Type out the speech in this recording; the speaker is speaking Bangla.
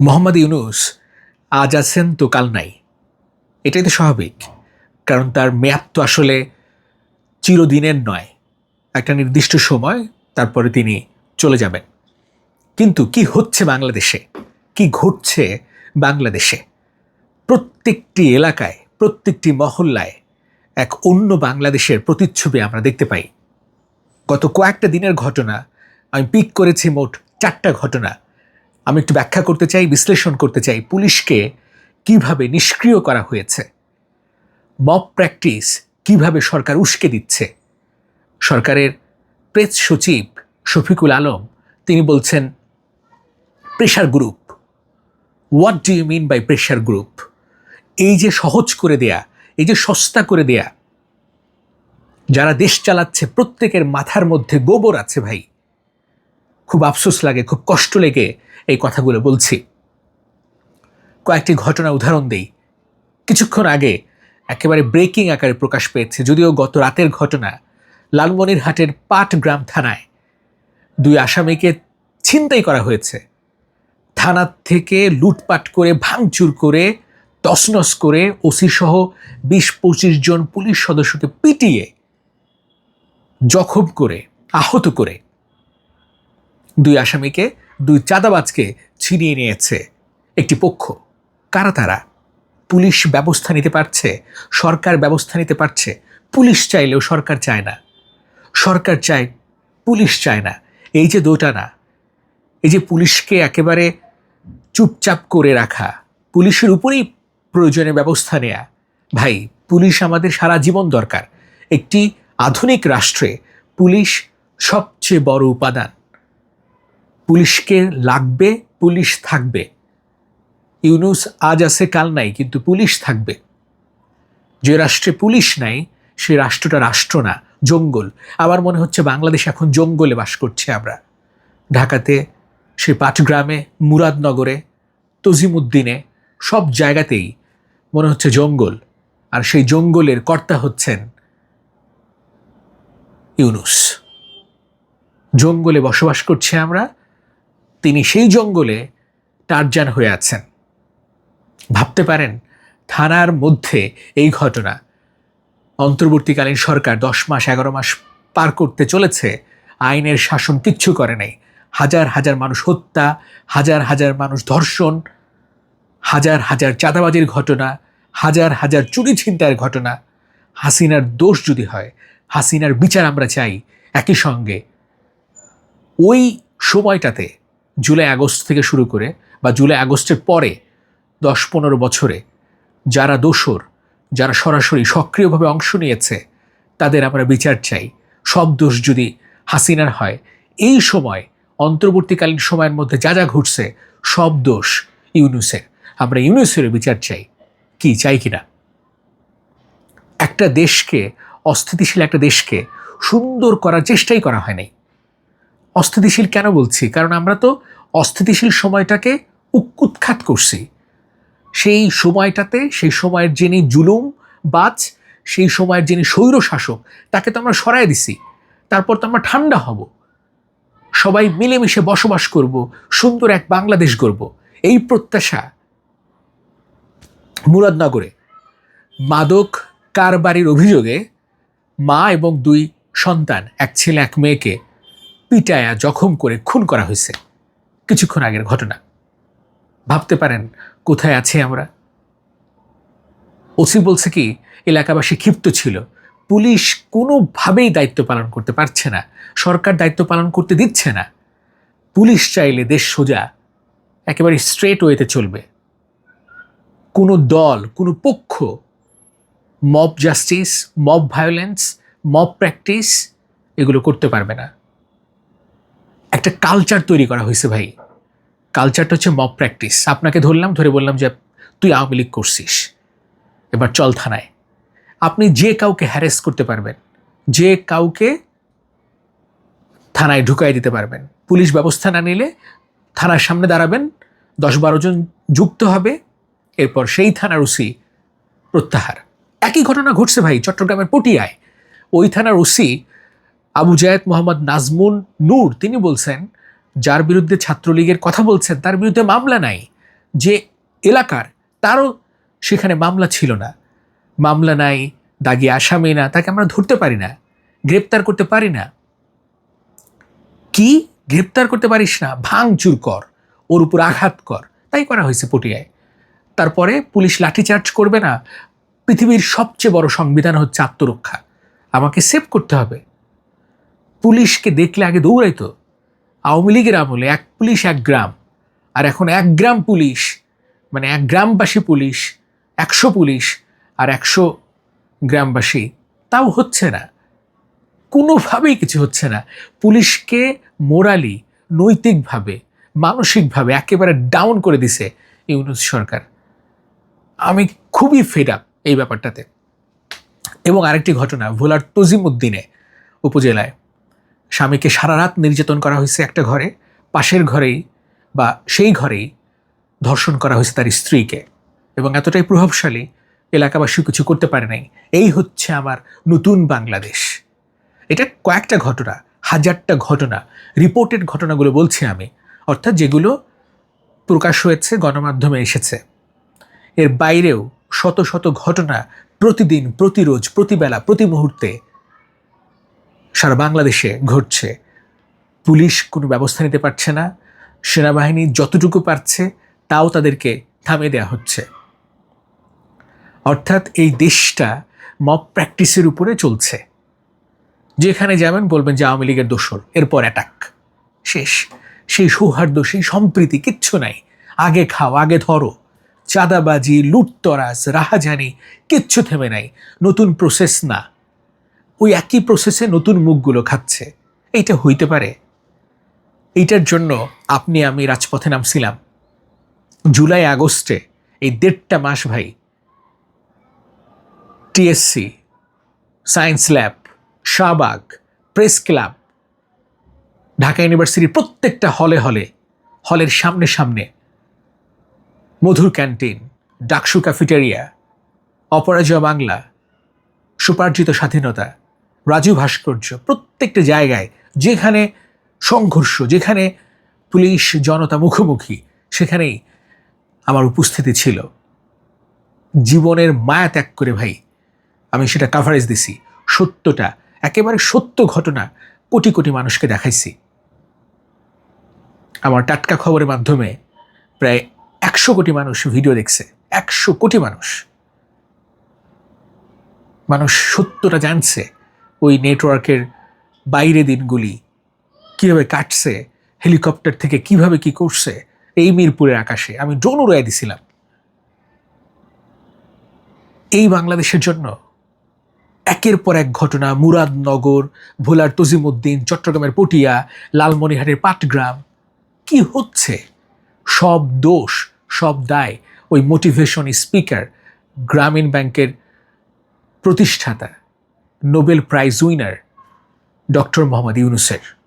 মোহাম্মদ ইউনুস আজ আছেন তো কাল নাই। এটাই তো স্বাভাবিক, কারণ তার মেয়াদ তো আসলে চিরদিনের নয়। একটা নির্দিষ্ট সময়, তারপরে তিনি চলে যাবেন। কিন্তু কি হচ্ছে বাংলাদেশে? কি ঘটছে বাংলাদেশে? প্রত্যেকটি এলাকায়, প্রত্যেকটি মহল্লায় এক অন্য বাংলাদেশের প্রতিচ্ছবি আমরা দেখতে পাই। গত কয়েকটা দিনের ঘটনা, আমি পিক করেছি মোট চারটা ঘটনা আমি একটু ব্যাখ্যা করতে চাই, বিশ্লেষণ করতে চাই পুলিশকে কীভাবে নিষ্ক্রিয় করা হয়েছে, মব প্র্যাকটিস কীভাবে সরকার উস্কে দিচ্ছে। সরকারের প্রেস সচিব শফিকুল আলম, তিনি বলছেন, pressure group what do you mean by pressure group এই যে সহজ করে দেয়া, এই যে সস্তা করে দেয়া, যারা দেশ চালাচ্ছে, প্রত্যেকের মাথার মধ্যে গোবর আছে ভাই। খুব আফসোস লাগে, খুব কষ্ট লেগে এই কথাগুলো বলছি। কয়েকটি ঘটনা উদাহরণ দেই। কিছুক্ষণ আগে একেবারে ব্রেকিং আকারে প্রকাশ পেয়েছে, যদিও গত রাতের ঘটনা লালমনিরহাটের পাটগ্রাম থানায়। দুই আসামিকে ছিনতাই করা হয়েছে। থানা থেকে লুটপাট করে, ভাঙচুর করে তসনস করে ওসি সহ বিশ পঁচিশ জন পুলিশ সদস্যকে পিটিয়ে, জখম করে, আহত করে দুই আসামিকে, দুই চাঁদাবাজকে ছিনিয়ে নিয়েছে একটি পক্ষ। কারা তারা? পুলিশ ব্যবস্থা নিতে পারছে? সরকার ব্যবস্থা নিতে পারছে? পুলিশ চাইলেও সরকার চায় না। সরকার চায়, পুলিশ চায় না। এই যে দোটানা এই যে পুলিশকে একেবারে চুপচাপ করে রাখা, পুলিশের উপরেই প্রয়োজনে ব্যবস্থা নেয়া। ভাই, পুলিশ আমাদের সারা জীবন দরকার। একটি আধুনিক রাষ্ট্রে পুলিশ সবচেয়ে বড় উপাদান। পুলিশকে লাগবে, পুলিশ থাকবে। ইউনুস আজ আছে, কাল নাই, কিন্তু পুলিশ থাকবে। যে রাষ্ট্রে পুলিশ নাই, সে রাষ্ট্রটা রাষ্ট্র না, জঙ্গল। আমার মনে হচ্ছে বাংলাদেশ এখন জঙ্গলে বাস করছে আমরা। ঢাকাতে সে পাটগ্রামে মুরাদনগরে, তজিমুদ্দিনে, সব জায়গাতেই মনে হচ্ছে জঙ্গল। আর সেই জঙ্গলের কর্তা হচ্ছেন ইউনুস। জঙ্গলে বসবাস করছি আমরা তিনি সেই জঙ্গলে টারজান হয়ে আছেন। ভাবতে পারেন, থানার মধ্যে এই ঘটনা। অন্তর্বর্তীকালীন সরকার দশ মাস, এগারো মাস পার করতে চলেছে, আইনের শাসন কিচ্ছু করে নাই। হাজার হাজার মানুষ হত্যা, হাজার হাজার মানুষ ধর্ষণ, হাজার হাজার চাঁদাবাজির ঘটনা, হাজার হাজার চুরি ছিনতাইয়ের ঘটনা। হাসিনার দোষ যদি হয়, হাসিনার বিচার আমরা চাই একই সঙ্গে। ওই সময়টাতে জুলাই আগস্ট থেকে শুরু করে বা জুলাই আগস্টের পরে দশ পনেরো বছরে যারা দোষর যারা সরাসরি সক্রিয়ভাবে অংশ নিয়েছে, তাদের আমরা বিচার চাই। সব দোষ যদি হাসিনার হয়, এই সময়, অন্তর্বর্তীকালীন সময়ের মধ্যে যা যা ঘটছে, সব দোষ ইউনুসের। আমরা ইউনুসের বিচার চাই। কি, চাই কিনা একটা দেশকে, অস্থিতিশীল একটা দেশকে সুন্দর করার চেষ্টাই করা হয় নাই অস্থিতিশীল কেন বলছি? কারণ আমরা তো অস্থিতিশীল সময়টাকে উৎখাত করছি। সেই সময়টাতে, সেই সময়ের যিনি জুলুম বাজ, সেই সময়ের যিনি স্বৈর শাসক, তাকে তো আমরা সরাই দিছি। তারপর তো আমরা ঠান্ডা হব। সবাই মিলেমিশে বসবাস করব, সুন্দর এক বাংলাদেশ গড়ব। এই প্রত্যাশা মুরাদনগরে। মাদক কারবারির অভিযোগে মা এবং দুই সন্তান, এক ছেলে, এক মেয়েকে পিটায়া জখম করে খুন করা হয়েছে। কিছুক্ষণ আগের ঘটনা। ভাবতে পারেন, কোথায় আছি আমরা? ওসি বলছে কি, এলাকাবাসী ক্ষিপ্ত ছিল। পুলিশ কোনোভাবেই দায়িত্ব পালন করতে পারছে না। সরকার দায়িত্ব পালন করতে দিচ্ছে না। পুলিশ চাইলে দেশ সোজা, একেবারে স্ট্রেট ওয়েতে চলবে। কোনো দল, কোনো পক্ষ mob justice mob violence mob practice এগুলো করতে পারবে না। একটা কালচার তৈরি করা হয়েছে ভাই। কালচারটা হচ্ছে মব প্র্যাকটিস আপনাকে ধরলাম, ধরে বললাম যে তুই আওয়ামী লীগ করছিস। এবার চল থানায়। আপনি যে কাউকে হ্যারেস করতে পারবেন, যে কাউকে থানায় ঢুকাই দিতে পারবেন, পুলিশ ব্যবস্থা না নিলে থানার সামনে দাঁড়াবেন দশ বারো জন যুক্ত হবে, এরপর সেই থানার ওসি প্রত্যাহার। একই ঘটনা ঘটছে ভাই, চট্টগ্রামের পটিয়ায়। ওই থানার ওসি আবু জায়েদ মোহাম্মদ নাজমুন নূর, তিনি বলছেন, যার বিরুদ্ধে ছাত্রলীগের কথা বলছেন, তার বিরুদ্ধে মামলা নাই। যে এলাকার, তারও সেখানে মামলা ছিল না। মামলা নাই, দাগি আসামি না, তাকে আমরা ধরতে পারি না, গ্রেপ্তার করতে পারি না। কি? গ্রেপ্তার করতে পারিস না? ভাঙচুর কর, ওর উপর আঘাত কর। তাই করা হয়েছে পটিয়ায়। তারপরে পুলিশ লাঠিচার্জ করবে না। পৃথিবীর সবচেয়ে বড় সংবিধান হচ্ছে আত্মরক্ষা। আমাকে সেভ করতে হবে। পুলিশকে দেখলে আগে দৌড়াইতো। আওয়ামী লীগের আমলে এক পুলিশ, এক গ্রাম। আর এখন এক গ্রাম পুলিশ মানে এক গ্রামবাসী পুলিশ, একশো পুলিশ আর একশো গ্রামবাসী। তাও হচ্ছে না। কোনোভাবেই কিছু হচ্ছে না। পুলিশকে মোরালি নৈতিকভাবে, মানসিকভাবে একেবারে ডাউন করে দিছে ইউনুস সরকার। আমি খুবই ফেড আপ এই ব্যাপারটাতে। এবং আরেকটি ঘটনা, ভোলার তজিম উদ্দিনে উপজেলায়। স্বামীকে সারা রাত নির্যাতন করা হয়েছে একটা ঘরে, পাশের ঘরেই বা সেই ঘরেই ধর্ষণ করা হয়েছে তার স্ত্রীকে। এবং এতটাই প্রভাবশালী এলাকাবাসী কিছু করতে পারে নাই। এই হচ্ছে আমার নতুন বাংলাদেশ। এটা কয়েকটা ঘটনা, হাজারটা ঘটনা, রিপোর্টেড ঘটনাগুলো বলছি আমি, অর্থাৎ যেগুলো প্রকাশ হয়েছে, গণমাধ্যমে এসেছে। এর বাইরেও শত শত ঘটনা প্রতিদিন, প্রতিরোজ, প্রতিবেলা প্রতি মুহূর্তে সারা বাংলাদেশে ঘটছে। পুলিশ কোনো ব্যবস্থা নিতে পারছে না। সেনাবাহিনী যতটুকু পারছে, তাও তাদেরকে থামিয়ে দেওয়া হচ্ছে। অর্থাৎ এই দেশটা মব প্র্যাকটিসের উপরে চলছে। যেখানে যাবেন বলবেন যে আওয়ামী লীগের দোসর এরপর অ্যাটাক শেষ। সেই সৌহার্দ্য, সেই সম্প্রীতি কিচ্ছু নাই। আগে খাও, আগে ধরো। চাঁদাবাজি, লুটতরাজ, রাহাজানি কিচ্ছু থেমে নাই। নতুন প্রসেস না। ওই একই প্রসেসে নতুন মুখগুলো খাচ্ছে। এইটা হইতে পারে। এইটার জন্য আপনি, আমি রাজপথে নামছিলাম। জুলাই, আগস্টে, এই দেড়টা মাস ভাই TSC science lab Shahbag press club Dhaka ইউনিভার্সিটির প্রত্যেকটা হলে হলে হলের সামনে সামনে, মধুর ক্যান্টিন ডাকসু ক্যাফেটেরিয়া অপরাজয় বাংলা, সুপার্জিত স্বাধীনতা রাজু ভাস্কর্য প্রত্যেকটা জায়গায়, যেখানে সংঘর্ষ, যেখানে পুলিশ জনতা মুখোমুখি, সেখানেই আমার উপস্থিতি ছিল। জীবনের মায়া ত্যাগ করে ভাই, আমি সেটা কাভারেজ দিছি। সত্যটা, একেবারে সত্য ঘটনা কোটি কোটি মানুষকে দেখাইছি। আমার টাটকা খবরের মাধ্যমে প্রায় একশো কোটি মানুষ ভিডিও দেখছে। একশো কোটি মানুষ। মানুষ সত্যটা জানছে। ওই নেটওয়ার্কের বাইরে দিনগুলি কীভাবে কাটছে হেলিকপ্টার থেকে কীভাবে কি করছে, এই মিরপুরের আকাশে আমি ড্রোন উড়াই দিছিলাম। এই বাংলাদেশের জন্য একের পর এক ঘটনা মুরাদনগর, ভোলার তজিমুদ্দিন, চট্টগ্রামের পটিয়া লালমনিহাটের পাটগ্রাম, কি হচ্ছে? সব দোষ, সব দায় ওই মোটিভেশন স্পিকার গ্রামীণ ব্যাংকের প্রতিষ্ঠাতা Nobel prize winner doctor Mohammad ইউনুসের